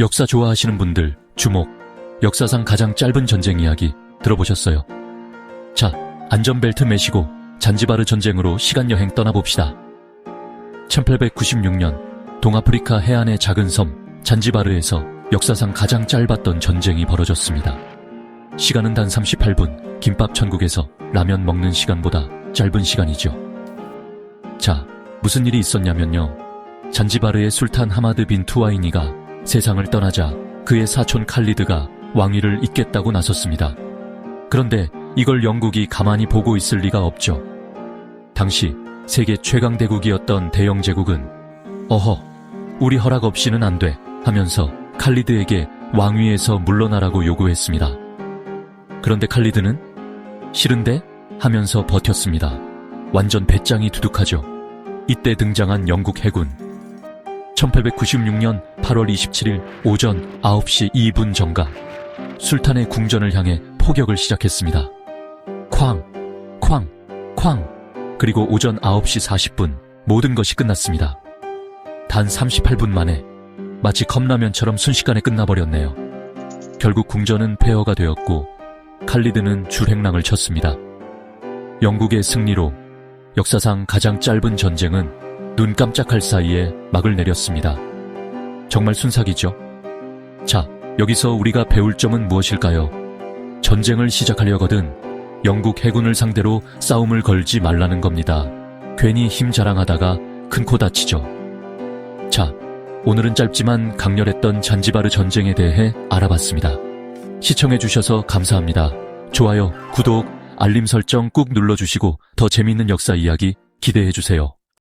역사 좋아하시는 분들 주목. 역사상 가장 짧은 전쟁 이야기 들어보셨어요. 자, 안전벨트 매시고 잔지바르 전쟁으로 시간여행 떠나봅시다. 1896년 동아프리카 해안의 작은 섬 잔지바르에서 역사상 가장 짧았던 전쟁이 벌어졌습니다. 시간은 단 38분, 김밥 천국에서 라면 먹는 시간보다 짧은 시간이죠. 자, 무슨 일이 있었냐면요. 잔지바르의 술탄 하마드 빈 투와이니가 세상을 떠나자 그의 사촌 칼리드가 왕위를 잇겠다고 나섰습니다. 그런데 이걸 영국이 가만히 보고 있을 리가 없죠. 당시 세계 최강 대국이었던 대영 제국은 어허, 우리 허락 없이는 안 돼 하면서 칼리드에게 왕위에서 물러나라고 요구했습니다. 그런데 칼리드는 싫은데 하면서 버텼습니다. 완전 배짱이 두둑하죠. 이때 등장한 영국 해군. 1896년 8월 27일 오전 9시 2분 정각 술탄의 궁전을 향해 포격을 시작했습니다. 쾅, 쾅, 쾅. 그리고 오전 9시 40분 모든 것이 끝났습니다. 단 38분 만에 마치 컵라면처럼 순식간에 끝나버렸네요. 결국 궁전은 폐허가 되었고 칼리드는 줄행랑을 쳤습니다. 영국의 승리로 역사상 가장 짧은 전쟁은 눈 깜짝할 사이에 막을 내렸습니다. 정말 순삭이죠? 자, 여기서 우리가 배울 점은 무엇일까요? 전쟁을 시작하려거든 영국 해군을 상대로 싸움을 걸지 말라는 겁니다. 괜히 힘 자랑하다가 큰 코 다치죠. 자, 오늘은 짧지만 강렬했던 잔지바르 전쟁에 대해 알아봤습니다. 시청해주셔서 감사합니다. 좋아요, 구독, 알림 설정 꾹 눌러주시고 더 재밌는 역사 이야기 기대해주세요.